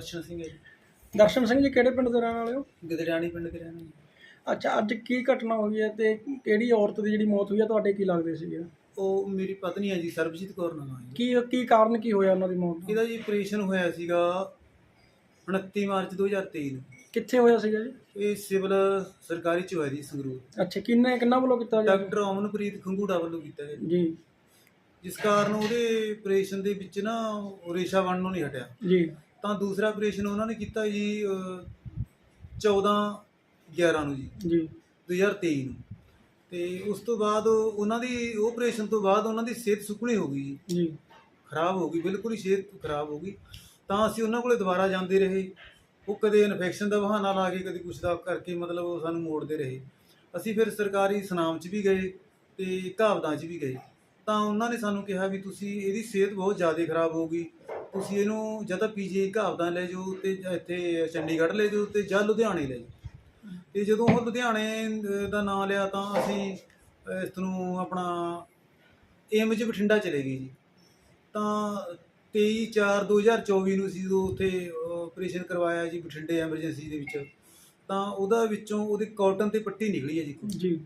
ਦਰਸ਼ਨ ਸਿੰਘ ਹੈ ਜੀ। ਦਰਸ਼ਨ ਸਿੰਘ ਜੀ ਕਿਹੜੇ ਪਿੰਡ ਦੇ ਰਹਿਣ ਵਾਲੇ ਹੋ? ਗਦੜਿਆਣੀ ਪਿੰਡ ਦੇ ਰਹਿਣ ਵਾਲੇ। ਅੱਛਾ ਅੱਜ ਕੀ ਘਟਨਾ ਹੋਈ ਹੈ ਤੇ ਕਿਹੜੀ ਔਰਤ ਦੀ ਜਿਹੜੀ ਮੌਤ ਹੋਈ ਹੈ ਤੁਹਾਡੇ ਕੀ ਲੱਗਦੇ ਸੀਗੇ? ਉਹ ਮੇਰੀ ਪਤਨੀ ਹੈ ਜੀ ਸਰਬਜੀਤ ਕੌਰ ਨਾਮ ਹੈ। ਕੀ ਕੀ ਕਾਰਨ ਕੀ ਹੋਇਆ ਉਹਨਾਂ ਦੀ ਮੌਤ ਦਾ? ਇਹਦਾ ਜੀ ਆਪਰੇਸ਼ਨ ਹੋਇਆ ਸੀਗਾ 29 ਮਾਰਚ 2023 ਨੂੰ। ਕਿੱਥੇ ਹੋਇਆ ਸੀਗਾ ਜੀ? ਇਹ ਸਿਵਲ ਸਰਕਾਰੀ ਚ ਹੋਇਆ ਜੀ ਸੰਗਰੂਰ। ਅੱਛਾ ਕਿੰਨੇ ਕਿੰਨਾ ਵੱਲੋਂ ਕੀਤਾ ਜੀ ਡਾਕਟਰ ਅਮਨਪ੍ਰੀਤ ਖੰਗੂੜਾ ਵੱਲੋਂ ਕੀਤਾ ਗਿਆ ਜੀ। ਜੀ। ਜਿਸ ਕਾਰਨ ਉਹਦੇ ਆਪਰੇਸ਼ਨ ਦੇ ਵਿੱਚ ਨਾ ਰੇਸ਼ਾ ਬਣਨ ਨੂੰ ਨਹੀਂ ਹਟਿਆ। ਜੀ। ਤਾਂ ਦੂਸਰਾ ਆਪਰੇਸ਼ਨ ਉਹਨਾਂ ਨੇ ਕੀਤਾ ਜੀ ਅਹ, 14 11 ਨੂੰ ਜੀ। ਜੀ। 2023 ਨੂੰ। ਤੇ ਉਸ ਤੋਂ ਬਾਅਦ ਉਹਨਾਂ ਦੀ ਆਪਰੇਸ਼ਨ ਤੋਂ ਬਾਅਦ ਉਹਨਾਂ ਦੀ ਸਿਹਤ ਸੁੱਕਣੀ ਹੋ ਗਈ ਜੀ। ਜੀ। ਖਰਾਬ ਹੋ ਗਈ ਬਿਲਕੁਲ ਹੀ ਸਿਹਤ ਖਰਾਬ ਹੋ ਗਈ। ਤਾਂ ਅਸੀਂ ਉਹਨਾਂ ਕੋਲੇ ਦੁਬਾਰਾ ਜਾਂਦੇ ਰਹੇ। ਉਹ ਕਦੇ ਇਨਫੈਕਸ਼ਨ ਦਾ ਬਹਾਨਾ ਲਾ ਕੇ ਕਦੇ ਕੁਛ ਦਾ ਕਰਕੇ ਮਤਲਬ ਉਹ ਸਾਨੂੰ ਮੋੜਦੇ ਰਹੇ। ਅਸੀਂ ਫਿਰ ਸਰਕਾਰੀ ਸਨਾਮ 'ਚ ਵੀ ਗਏ ਤੇ ਘਾਵਦਾਂ 'ਚ ਵੀ ਗਏ। ਤਾਂ ਉਹਨਾਂ ਨੇ ਸਾਨੂੰ ਕਿਹਾ ਵੀ ਤੁਸੀਂ ਇਹਦੀ ਸਿਹਤ ਬਹੁਤ ਜ਼ਿਆਦਾ ਖਰਾਬ ਹੋ ਗਈ। ਤੁਸੀਂ ਇਹਨੂੰ ਜਾਂ ਤਾਂ ਪੀਜੀ ਘਾਵਦਾਂ ਲੈ ਜਾਓ ਤੇ ਜਾਂ ਇੱਥੇ ਚੰਡੀਗੜ੍ਹ ਲੈ ਜਾਓ ਤੇ ਜਾਂ ਲੁਧਿਆਣੇ ਲੈ ਜਾਓ। ਤੇ ਜਦੋਂ ਉਹ ਲੁਧਿਆਣੇ ਦਾ ਨਾਂ ਲਿਆ ਤਾਂ ਅਸੀਂ ਇਸ ਨੂੰ ਆਪਣਾ ਏਮਜ ਬਠਿੰਡਾ ਚਲੇ ਗਏ ਜੀ। ਤਾਂ 23 4 2024 ਨੂੰ ਸੀ ਜਦੋਂ ਉੱਥੇ ਆਪਰੇਸ਼ਨ ਕਰਵਾਇਆ ਜੀ ਬਠਿੰਡੇ ਐਮਰਜੈਂਸੀ ਦੇ ਵਿੱਚ ਤਾਂ ਉਹਦਾ ਵਿੱਚੋਂ ਉਹਦੀ ਕਾਟਨ ਤੇ ਪੱਟੀ ਨਿਕਲੀ ਹੈ ਜੀ ਜੀ।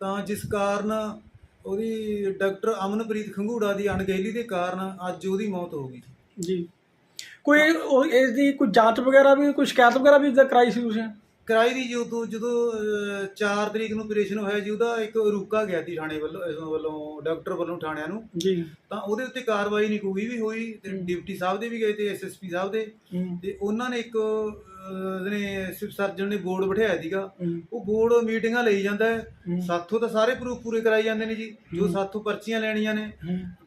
ਤਾਂ ਜਿਸ ਕਾਰਨ ਉਹਦੀ ਡਾਕਟਰ ਅਮਨਪ੍ਰੀਤ ਖੰਗੂੜਾ ਦੀ ਅਣਗਹਿਲੀ ਦੇ ਕਾਰਨ ਅੱਜ ਉਹਦੀ ਮੌਤ ਹੋ ਗਈ ਜੀ। ਕੋਈ ਇਸ ਦੀ ਕੋਈ ਜਾਂਚ ਵਗੈਰਾ ਵੀ ਕੋਈ ਸ਼ਿਕਾਇਤ ਵਗੈਰਾ ਵੀ ਕਰਾਈ ਸੀ ਤੁਸੀਂ? ਕਿਰਾਏ ਦੀ ਜਦੋਂ ਜਦੋਂ 4 ਤਰੀਕ ਨੂੰ ਆਪਰੇਸ਼ਨ ਹੋਇਆ ਜੀ ਉਹਦਾ ਇੱਕ ਰੁਕਾ ਗਿਆ ਸੀ ਥਾਣੇ ਵੱਲੋਂ ਇਸ ਵੱਲੋਂ ਡਾਕਟਰ ਵੱਲੋਂ ਥਾਣਿਆਂ ਨੂੰ। ਜੀ। ਤਾਂ ਉਹਦੇ ਉੱਤੇ ਕਾਰਵਾਈ ਨਹੀਂ ਕੋਈ ਵੀ ਹੋਈ ਤੇ। ਡਿਪਟੀ ਸਾਹਿਬ ਦੇ ਵੀ ਗਏ ਤੇ ਐਸਐਸਪੀ ਸਾਹਿਬ ਦੇ। ਤੇ ਉਹਨਾਂ ਨੇ ਇੱਕ ਨੇ ਸਿਵ ਸਰਜਨ ਨੇ ਬੋਰਡ ਬਿਠਾਇਆ ਸੀਗਾ ਉਹ ਬੋਰਡ ਮੀਟਿੰਗਾਂ ਲਈ ਜਾਂਦਾ ਹੈ। ਸਾਥੋਂ ਤਾਂ ਸਾਰੇ ਪ੍ਰੂਫ ਪੂਰੇ ਕਰਾਈ ਜਾਂਦੇ ਨੇ ਜੀ ਜੋ। ਸਾਥੋਂ ਪਰਚੀਆਂ ਲੈਣੀਆਂ ਨੇ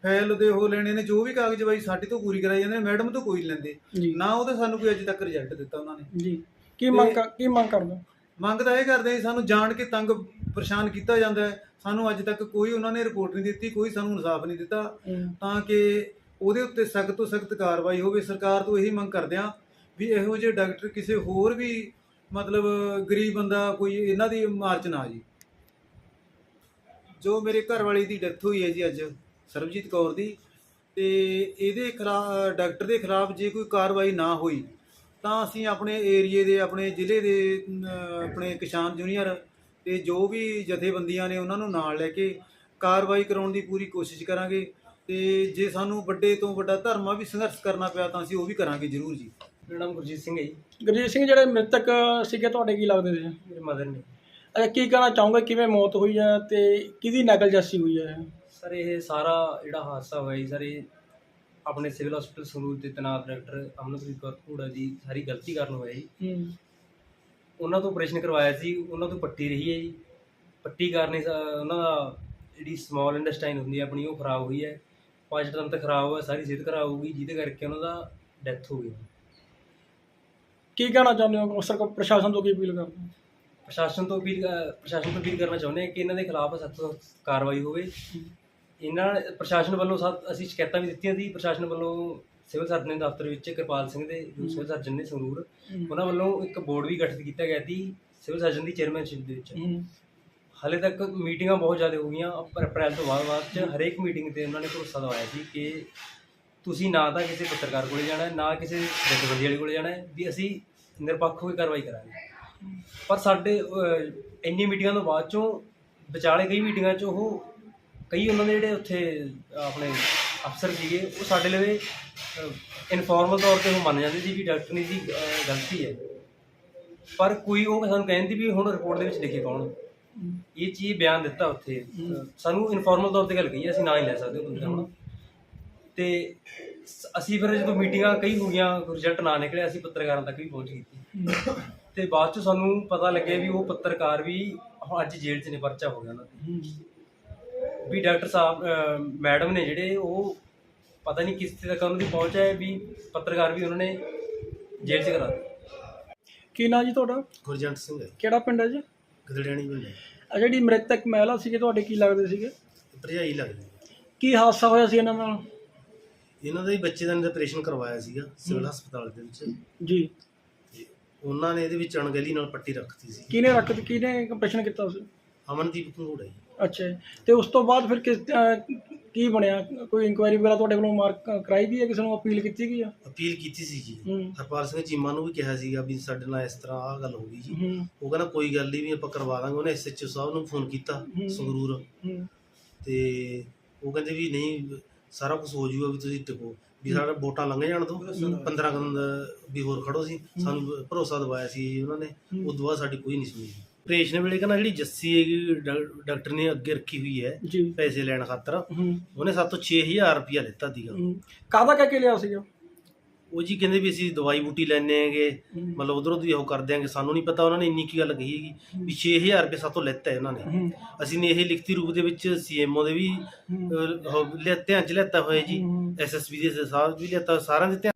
ਫਾਈਲ ਦੇ ਉਹ ਲੈਣੇ ਨੇ ਜੋ ਵੀ ਕਾਗਜ਼ ਬਾਈ ਸਾਡੀ ਤੋਂ ਪੂਰੀ ਕਰਾਈ ਜਾਂਦੇ ਨੇ ਮੈਡਮ ਤੋਂ ਕੋਈ ਲੈਂਦੇ। ਨਾ ਉਹਦੇ ਸਾਨੂੰ ਕੋਈ ਅੱਜ ਤੱਕ ਰਿਜ਼ਲਟ ਦਿੱਤਾ ਉਹਨਾਂ ਨੇ। ਜੀ। ਕੀ ਮੰਗ ਕੀ ਮੰਗ ਕਰਦੇ? ਹੋ? ਮੰਗ ਤਾਂ ਇਹ ਕਰਦੇ ਸਾਨੂੰ ਜਾਣ ਕੇ ਤੰਗ ਪਰੇਸ਼ਾਨ ਕੀਤਾ ਜਾਂਦਾ ਹੈ। ਸਾਨੂੰ ਅੱਜ ਤੱਕ ਕੋਈ ਉਹਨਾਂ ਨੇ ਰਿਪੋਰਟ ਨਹੀਂ ਦਿੱਤੀ ਕੋਈ ਸਾਨੂੰ ਇਨਸਾਫ ਨਹੀਂ ਦਿੱਤਾ। ਤਾਂ ਕਿ ਉਹਦੇ ਉੱਤੇ ਸਖਤ ਤੋਂ ਸਖਤ ਕਾਰਵਾਈ ਹੋਵੇ। ਸਰਕਾਰ ਤੋਂ ਇਹੀ ਮੰਗ ਕਰਦੇ ਹਾਂ ਵੀ ਇਹੋ ਜਿਹੇ ਡਾਕਟਰ ਕਿਸੇ ਹੋਰ ਵੀ ਮਤਲਬ ਗਰੀਬ ਬੰਦਾ ਕੋਈ ਇਹਨਾਂ ਦੀ ਮਾਰਚ ਨਾ ਜੀ। ਜੋ ਮੇਰੇ ਘਰ ਵਾਲੀ ਦੀ ਡੈਥ ਹੋਈ ਹੈ ਜੀ ਅੱਜ, ਸਰਬਜੀਤ ਕੌਰ ਦੀ, ਤੇ ਇਹਦੇ ਖਿਲਾਫ ਡਾਕਟਰ ਦੇ ਖਿਲਾਫ ਜੇ ਕੋਈ ਕਾਰਵਾਈ ਨਾ ਹੋਈ, ਤਾਂ ਅਸੀਂ ਆਪਣੇ ਏਰੀਏ ਦੇ, ਆਪਣੇ ਜ਼ਿਲ੍ਹੇ ਦੇ ਆਪਣੇ ਕਿਸਾਨ ਜੂਨੀਅਰ ਤੇ ਜੋ ਵੀ ਜਥੇਬੰਦੀਆਂ ਨੇ ਉਹਨਾਂ ਨੂੰ ਨਾਲ ਲੈ ਕੇ ਕਾਰਵਾਈ ਕਰਾਉਣ ਦੀ ਪੂਰੀ ਕੋਸ਼ਿਸ਼ ਕਰਾਂਗੇ ਤੇ ਜੇ ਸਾਨੂੰ ਵੱਡੇ ਤੋਂ ਵੱਡਾ ਧਰਮਾਂ ਵੀ ਸੰਘਰਸ਼ ਕਰਨਾ ਪਿਆ ਤਾਂ ਅਸੀਂ ਉਹ ਵੀ ਕਰਾਂਗੇ ਜ਼ਰੂਰ ਜੀ। ਮੇਰਾ ਨਾਮ ਗੁਰਜੀਤ ਸਿੰਘ ਹੈ ਜੀ। ਗੁਰਜੀਤ ਸਿੰਘ ਜਿਹੜੇ ਮ੍ਰਿਤਕ ਸੀਗੇ ਤੁਹਾਡੇ ਕੀ ਲੱਗਦੇ ਸੀ? ਮੇਰੇ ਮਦਰ ਨੇ। ਅੱਛਾ ਕੀ ਕਹਿਣਾ ਚਾਹੋਗੇ? ਕਿਵੇਂ ਮੌਤ ਹੋਈ ਹੈ ਤੇ ਕਿਹਦੀ ਨਕਲ ਜੱਸੀ ਹੋਈ ਹੈ? ਸਰ ਇਹ ਸਾਰਾ ਜਿਹੜਾ ਹਾਦਸਾ ਹੋਇਆ ਜੀ ਸਰ ਇਹ ਆਪਣੇ ਸਿਵਲ ਹਸਪੀਟਲ ਸੰਗਰੂਰ ਦੇ ਤਨਾਤ ਡਾਕਟਰ ਅਮਨਪ੍ਰੀਤ ਕੌਰ ਘੂੜਾ ਦੀ ਸਾਰੀ ਗਲਤੀ ਕਾਰਨ ਹੋਇਆ ਜੀ। ਉਹਨਾਂ ਤੋਂ ਆਪਰੇਸ਼ਨ ਕਰਵਾਇਆ ਸੀ ਉਹਨਾਂ ਤੋਂ ਪੱਟੀ ਰਹੀ ਹੈ ਜੀ। ਪੱਟੀ ਕਾਰਨ ਉਹਨਾਂ ਦਾ ਜਿਹੜੀ ਸਮਾਲ ਇੰਡਸਟਾਈਨ ਹੁੰਦੀ ਹੈ ਆਪਣੀ ਉਹ ਖਰਾਬ ਹੋਈ ਹੈ। ਪੰਜ ਤੰਤ ਖਰਾਬ ਹੋਇਆ ਸਾਰੀ ਸਿਹਤ ਖਰਾਬ ਹੋ ਗਈ ਜਿਹਦੇ ਕਰਕੇ ਉਹਨਾਂ ਦਾ ਡੈਥ ਹੋ ਗਈ ਕੀ ਕਹਿਣਾ ਚਾਹੁੰਦੇ ਹੋ ਸਰਕਾਰ ਪ੍ਰਸ਼ਾਸਨ ਤੋਂ ਕੀ ਅਪੀਲ ਕਰਦੇ ਹੋ? ਪ੍ਰਸ਼ਾਸਨ ਤੋਂ ਅਪੀਲ ਅ, ਪ੍ਰਸ਼ਾਸਨ ਤੋਂ ਅਪੀਲ ਕਰਨਾ ਚਾਹੁੰਦੇ ਹਾਂ ਕਿ ਇਹਨਾਂ ਦੇ ਖਿਲਾਫ ਸਖਤ ਕਾਰਵਾਈ ਹੋਵੇ। ਇਹਨਾਂ ਪ੍ਰਸ਼ਾਸਨ ਵੱਲੋਂ ਸਭ ਅਸੀਂ ਸ਼ਿਕਾਇਤਾਂ ਵੀ ਦਿੱਤੀਆਂ ਸੀ ਪ੍ਰਸ਼ਾਸਨ ਵੱਲੋਂ ਸਿਵਲ ਸਰਜਨ ਦੇ ਦਫ਼ਤਰ ਵਿੱਚ ਕਿਰਪਾਲ ਸਿੰਘ ਦੇ ਜੋ ਸਿਵਲ ਸਰਜਨ ਨੇ ਸੰਗਰੂਰ ਉਹਨਾਂ ਵੱਲੋਂ ਇੱਕ ਬੋਰਡ ਵੀ ਗਠਿਤ ਕੀਤਾ ਗਿਆ ਸੀ ਸਿਵਲ ਸਰਜਨ ਦੀ ਚੇਅਰਮੈਨਸ਼ਿਪ ਦੇ ਵਿੱਚ। ਹਾਲੇ ਤੱਕ ਮੀਟਿੰਗਾਂ ਬਹੁਤ ਜ਼ਿਆਦਾ ਹੋ ਗਈਆਂ ਅਪ- ਅਪ੍ਰੈਲ ਤੋਂ ਬਾਅਦ ਬਾਅਦ ਚ ਹਰੇਕ ਮੀਟਿੰਗ ਤੇ ਉਹਨਾਂ ਨੇ ਭਰੋਸਾ ਦਵਾਇਆ ਸੀ ਕਿ ਤੁਸੀਂ ਨਾ ਤਾਂ ਕਿਸੇ ਪੱਤਰਕਾਰ ਕੋਲੇ ਜਾਣਾ ਹੈ, ਨਾ ਕਿਸੇ ਜਥੇਬੰਦੀ ਵਾਲੇ ਕੋਲੇ ਜਾਣਾ ਹੈ, ਵੀ ਅਸੀਂ ਨਿਰਪੱਖ ਹੋ ਕੇ ਕਾਰਵਾਈ ਕਰਾਂਗੇ। ਪਰ ਸਾਡੇ ਅਹ, ਇੰਨੀ ਮੀਟਿੰਗਾਂ ਤੋਂ ਬਾਅਦ ਚੋਂ ਵਿਚਾਲੇ ਕਈ ਮੀਟਿੰਗਾਂ 'ਚ ਉਹ ਕਈ ਉਹਨਾਂ ਦੇ ਜਿਹੜੇ ਉੱਥੇ ਆਪਣੇ ਅਫਸਰ ਸੀਗੇ ਉਹ ਸਾਡੇ ਲਈ ਇਨਫੋਰਮਲ ਤੌਰ ਤੇ ਉਹ ਮੰਨ ਜਾਂਦੇ ਸੀ ਵੀ ਡਾਕਟਰ ਦੀ ਦੀ ਅਹ, ਗਲਤੀ ਹੈ। ਪਰ ਕੋਈ ਉਹ ਸਾਨੂੰ ਕਹਿੰਦੀ ਵੀ ਹੁਣ ਰਿਪੋਰਟ ਦੇ ਵਿੱਚ ਲਿਖੇ ਕੌਣ ਇਹ ਚੀਜ਼ ਬਿਆਨ ਦਿੱਤਾ ਉੱਥੇ। ਅਹ ਸਾਨੂੰ ਇਨਫੋਰਮਲ ਤੌਰ ਤੇ ਗੱਲ ਕਹੀ ਹੈ, ਅਸੀਂ ਨਾ ਹੀ ਲੈ ਸਕਦੇ ਉਹ ਬੰਦੇ ਹੁਣ। ਤੇ ਸ- ਅਸੀਂ ਫਿਰ ਜਦੋਂ ਮੀਟਿੰਗਾਂ ਕਈ ਹੋ ਗਈਆਂ ਰਿਜ਼ਲਟ ਨਾ ਨਿਕਲਿਆ ਅਸੀਂ ਪੱਤਰਕਾਰਾਂ ਤੱਕ ਵੀ ਪਹੁੰਚ ਕੀਤੀ। ਤੇ ਬਾਅਦ ਚ ਸਾਨੂੰ ਪਤਾ ਲੱਗਿਆ ਵੀ ਉਹ ਪੱਤਰਕਾਰ ਵੀ ਹੁਣ ਅੱਜ ਜੇਲ੍ਹ 'ਚ ਨੇ ਪਰਚਾ ਹੋ ਗਿਆ ਉਹਨਾਂ ਤੇ। ਵੀ ਡਾਕਟਰ ਸਾਹਿਬ ਅਹ, ਮੈਡਮ ਨੇ ਜਿਹੜੇ ਉਹ ਪਤਾ ਨਹੀਂ ਕਿਸ ਤੱਕ ਉਹਨਾਂ ਦੀ ਪਹੁੰਚ ਹੈ ਵੀ ਪੱਤਰਕਾਰ ਵੀ ਉਹਨਾਂ ਨੇ ਜੇਲ੍ਹ 'ਚ ਕਰਾ ਦਿੱਤਾ। ਕੀ ਨਾਂ ਜੀ ਤੁਹਾਡਾ? ਗੁਰਜੰਟ ਸਿੰਘ ਹੈ। ਕਿਹੜਾ ਪਿੰਡ ਹੈ ਜੀ? ਗਦੜਿਆਣੀ ਪਿੰਡ ਹੈ। ਆ ਜਿਹੜੀ ਮ੍ਰਿਤਕ ਮਹਿਲਾ ਸੀਗੇ ਤੁਹਾਡੇ ਕੀ ਲੱਗਦੇ ਸੀਗੇ? ਭਰਜਾਈ ਲੱਗਦੀ ਹੈ। ਕੀ ਹਾਦਸਾ ਹੋਇਆ ਸੀ ਇਹਨਾਂ ਨਾਲ? ਇਹਨਾਂ ਦਾ ਹੀ ਬੱਚੇ ਦਾ ਆਪਰੇਸ਼ਨ ਕਰਵਾਇਆ ਸੀਗਾ ਸਿਵਲ ਹਸਪਤਾਲ ਦੇ ਵਿੱਚ। ਜੀ। ਤੇ ਉਹਨਾਂ ਨੇ ਇਹਦੇ ਵਿੱਚ ਅਣਗਹਿਲੀ ਨਾਲ ਪੱਟੀ ਰੱਖਤੀ ਸੀ। ਕਿਹਨੇ ਰੱਖ ਕਿਹਨੇ ਕੰਪਰੇਸ਼ਨ ਕੀਤਾ ਸੀ ਅਮਨਦੀਪ ਘੰਗੂੜਾ ਜੀ। ਅੱਛਾ ਜੀ। ਤੇ ਉਸ ਤੋਂ ਬਾਅਦ ਫਿਰ ਕਿਸ ਅਹ, ਕੀ ਬਣਿਆ? ਕੋਈ ਇਨਕੁਆਇਰੀ ਵਗੈਰਾ ਤੁਹਾਡੇ ਵੱਲੋਂ ਮਾਰਕ ਕਰਾਈ ਗਈ ਹੈ? ਕਿਸੇ ਨੂੰ ਅਪੀਲ ਕੀਤੀ ਗਈ ਆ ਅਪੀਲ ਕੀਤੀ ਸੀ ਜੀ। ਹੂੰ। ਹਰਪਾਲ ਸਿੰਘ ਚੀਮਾ ਨੂੰ ਵੀ ਕਿਹਾ ਸੀਗਾ ਵੀ ਸਾਡੇ ਨਾਲ ਇਸ ਤਰ੍ਹਾਂ ਆਹ ਗੱਲ ਹੋ ਗਈ ਜੀ। ਹੂੰ। ਉਹ ਕਹਿੰਦਾ ਕੋਈ ਗੱਲ ਨਹੀਂ ਵੀ ਆਪਾਂ ਕਰਵਾ ਦਾਂਗੇ। ਉਹਨੇ ਐਸਐਚਓ ਸਾਹਿਬ ਨੂੰ ਫੋਨ ਕੀਤਾ ਹੂੰ। ਸੰਗਰੂਰ। ਹੂੰ। ਤੇ ਉਹ ਕਹਿੰਦੇ ਵੀ ਨਹੀਂ ਸਾਰਾ ਕੁਝ ਹੋ ਜਾਊਗਾ ਵੀ ਤੁਸੀਂ ਟਿਕੋ। ਵੀ ਸਾਡਾ ਵੋਟਾਂ ਲੰਘ ਜਾਣ ਤੋਂ। 15 ਦਿਨ ਵੀ ਹੋਰ ਖੜੋ ਸੀ। ਸਾਨੂੰ ਭਰੋਸਾ ਦਿਵਾਇਆ ਸੀ ਜੀ ਉਹਨਾਂ ਨੇ। ਉਸ ਤੋਂ ਬਾਅਦ ਸਾਡੀ ਕੋਈ ਨਹੀਂ ਸੁਣੀ। ਆਪਰੇਸ਼ਨ ਵੇਲੇ ਕਹਿੰਦਾ ਜਿਹੜੀ ਜੱਸੀ ਹੈਗੀ ਡਾਕਟਰ ਨੇ ਅੱਗੇ ਰੱਖੀ ਹੋਈ ਹੈ ਪੈਸੇ ਲੈਣ ਖਾਤਰ। ਉਹਨੇ ਸਾਤੋਂ 6000 ਰੁਪਇਆ ਲਿੱਤਾ ਸੀਗਾ। ਹੂੰ। ਕਾਹਦਾ ਕਹਿ ਕੇ ਲਿਆ ਸੀਗਾ? ਉਹ ਜੀ ਕਹਿੰਦੇ ਵੀ ਅਸੀਂ ਦਵਾਈ ਬੂਟੀ ਲੈਣੇ ਹੈਗੇ। ਮਤਲਬ ਉਧਰੋਂ ਦੀ ਉਹ ਕਰ ਦਿਆਂਗੇ ਸਾਨੂੰ ਨਹੀਂ ਪਤਾ ਉਹਨਾਂ ਨੇ ਇੰਨੀ ਕੀ ਗੱਲ ਕਹੀ ਹੈਗੀ ਵੀ 6000 ਰੁਪਏ ਸਾਤੋਂ ਲੈਤਾ ਹੈ ਉਹਨਾਂ ਨੇ ਅਸੀਂ ਨੇ ਇਹ ਲਿਖਤੀ ਰੂਪ ਦੇ ਵਿੱਚ ਸੀਐਮਓ ਦੇ ਵੀ। ਅਹ, ਉਹ ਲਿਆ- ਧਿਆਨ ਚ ਲੈਤਾ ਹੋਇਆ ਜੀ ਹੂੰ। ਐਸਐਸਪੀ ਦੇ ਸਾਹਿਬ ਵੀ ਲਿਆਤਾ ਸਾਰਿਆਂ ਦੇ ਧਿਆਨ